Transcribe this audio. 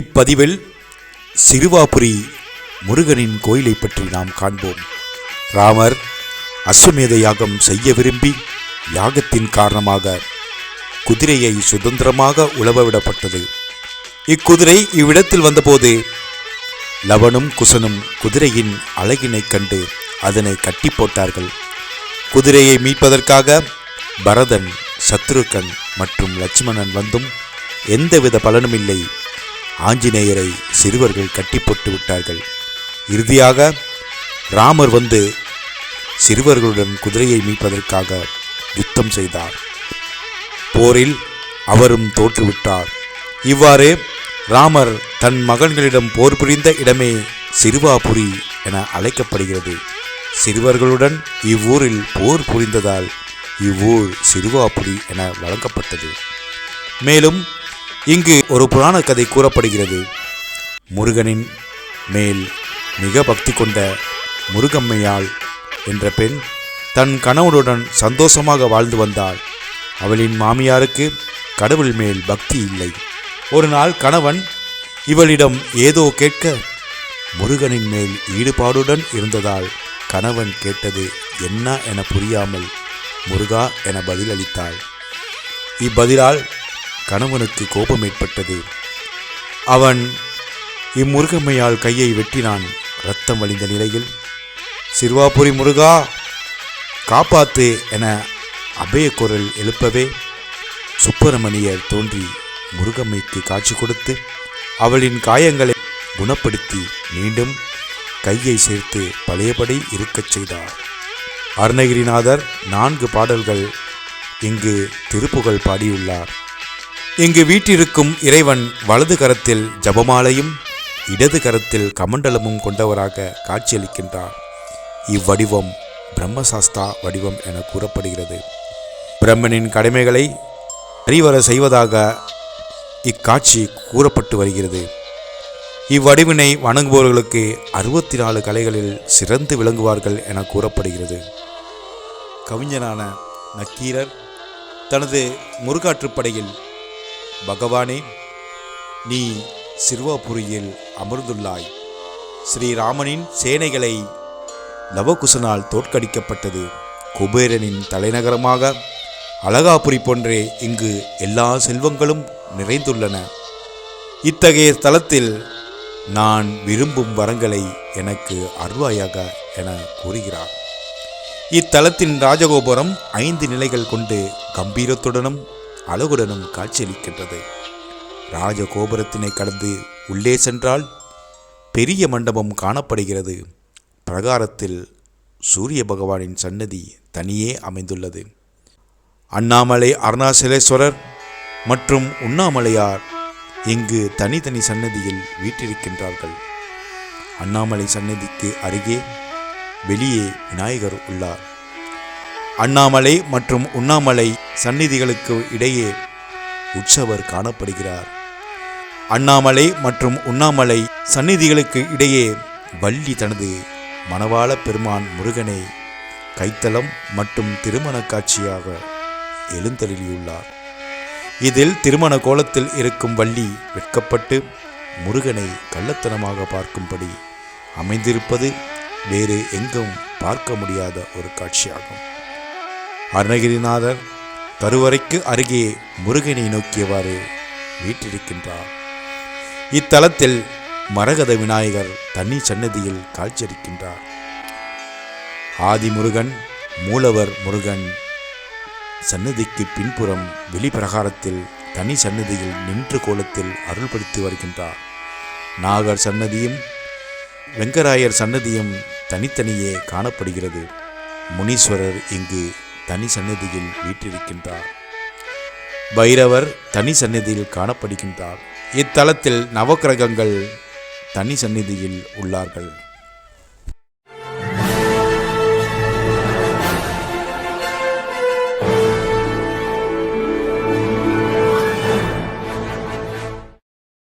இப்பதிவில் சிறுவாபுரி முருகனின் கோயிலை பற்றி நாம் காண்போம். ராமர் அஸ்வமேத யாகம் செய்ய விரும்பி யாகத்தின் காரணமாக குதிரையை சுதந்திரமாக உழவவிடப்பட்டது இக்குதிரை இவ்விடத்தில் வந்தபோது லவனும் குசனும் குதிரையின் அழகினைக் கண்டு அதனை கட்டி போட்டார்கள். குதிரையை மீட்பதற்காக பரதன் சத்ருகன் மற்றும் லட்சுமணன் வந்தும் எந்தவித பலனும் இல்லை ஆஞ்சநேயரை சிறுவர்கள் கட்டி போட்டு விட்டார்கள். இறுதியாக ராமர் வந்து சிறுவர்களுடன் குதிரையை மீட்பதற்காக யுத்தம் செய்தார். போரில் அவரும் தோற்றுவிட்டார். இவ்வாறு ராமர் தன் மகன்களிடம் போர் புரிந்த இடமே சிறுவாபுரி என அழைக்கப்படுகிறது. சிறுவர்களுடன் இவ்வூரில் போர் புரிந்ததால் இவ்வூர் சிறுவாபுரி என வழங்கப்பட்டது. மேலும் இங்கு ஒரு புராண கதை கூறப்படுகிறது. முருகனின் மேல் மிக பக்தி கொண்ட முருகம்மையாள் என்ற பெண் தன் கணவனுடன் சந்தோஷமாக வாழ்ந்து வந்தாள். அவளின் மாமியாருக்கு கடவுள் மேல் பக்தி இல்லை. ஒரு நாள் கணவன் இவளிடம் ஏதோ கேட்க முருகனின் மேல் ஈடுபாடுடன் இருந்ததால் கணவன் கேட்டது என்ன என புரியாமல் முருகா என பதிலளித்தாள். இப்பதிலால் கணவனுக்கு கோபம் ஏற்பட்டது அவன் இம்முருகம்மையால் கையை வெட்டினான். ரத்தம் வழிந்த நிலையில் சிறுவாபுரி முருகா காப்பாத்து என அபய குரல் எழுப்பவே சுப்பிரமணியர் தோன்றி முருகம்மைக்கு காட்சி கொடுத்து அவளின் காயங்களை குணப்படுத்தி மீண்டும் கையை சேர்த்து பழையபடி இருக்கச் செய்தார். அருணகிரிநாதர் நான்கு பாடல்கள் இங்கு திருப்புகழ் பாடியுள்ளார். இங்கு வீற்றிருக்கும் இறைவன் வலது கரத்தில் ஜபமாலையும் இடது கரத்தில் கமண்டலமும் கொண்டவராக காட்சியளிக்கின்றார். இவ்வடிவம் பிரம்மசாஸ்தா வடிவம் என கூறப்படுகிறது. பிரம்மனின் கடமைகளை அறிவர செய்வதாக இக்காட்சி கூறப்பட்டு வருகிறது. இவ்வடிவினை வணங்குபவர்களுக்கு அறுபத்தி நாலு கலைகளில் சிறந்து விளங்குவார்கள் என கூறப்படுகிறது. கவிஞனான நக்கீரர் தனது முருகாற்றுப்படையில் பகவானே நீ சிறுவாபுரியில் அமர்ந்துள்ளாய். ஸ்ரீராமனின் சேனைகளை லவகுசனால் தோற்கடிக்கப்பட்டது. குபேரனின் தலைநகரமாக அழகாபுரி போன்றே இங்கு எல்லா செல்வங்களும் நிறைந்துள்ளன. இத்தகைய ஸ்தலத்தில் நான் விரும்பும் வரங்களை எனக்கு அருள்வாயாக என கூறுகிறார். இத்தலத்தின் ராஜகோபுரம் ஐந்து நிலைகள் கொண்டு கம்பீரத்துடனும் அழகுடனும் காட்சியளிக்கின்றது. ராஜகோபுரத்தினை கடந்து உள்ளே சென்றால் பெரிய மண்டபம் காணப்படுகிறது. பிரகாரத்தில் சூரிய பகவானின் சன்னதி தனியே அமைந்துள்ளது. அண்ணாமலை அருணாசலேஸ்வரர் மற்றும் உண்ணாமலையார் இங்கு தனித்தனி சன்னதியில் வீற்றிருக்கின்றார்கள். அண்ணாமலை சன்னதிக்கு அருகே வெளியே விநாயகர் உள்ளார். அண்ணாமலை மற்றும் உண்ணாமலை சந்நிதிகளுக்கு இடையே உற்சவர் காணப்படுகிறார். அண்ணாமலை மற்றும் உண்ணாமலை சந்நிதிகளுக்கு இடையே வள்ளி தனது மணவாள பெருமான் முருகனை கைத்தலம் மற்றும் திருமண காட்சியாக எழுந்தருளியுள்ளார். இதில் திருமண கோலத்தில் இருக்கும் வள்ளி வெட்கப்பட்டு முருகனை கள்ளத்தனமாக பார்க்கும்படி அமைந்திருப்பது வேறு எங்கும் பார்க்க முடியாத ஒரு காட்சியாகும். அருணகிரிநாதர் கருவறைக்கு அருகே முருகனை நோக்கியவாறு வீற்றிருக்கின்றார். இத்தலத்தில் மரகத விநாயகர் தனி சன்னதியில் காட்சியளிக்கின்றார். ஆதிமுருகன் மூலவர் முருகன் சன்னதிக்கு பின்புறம் வெளிப்பிரகாரத்தில் தனி சன்னதியில் நின்று கோலத்தில் அருள்படுத்தி வருகின்றார். நாகர் சன்னதியும் வெங்கராயர் சன்னதியும் தனித்தனியே காணப்படுகிறது. முனீஸ்வரர் இங்கு தனி சன்னதியில் வீற்றிருக்கின்றார். பைரவர் தனி சன்னதியில் காணப்படுகின்றார். இத்தலத்தில் நவக்கிரகங்கள் தனி சந்நிதியில் உள்ளார்கள்.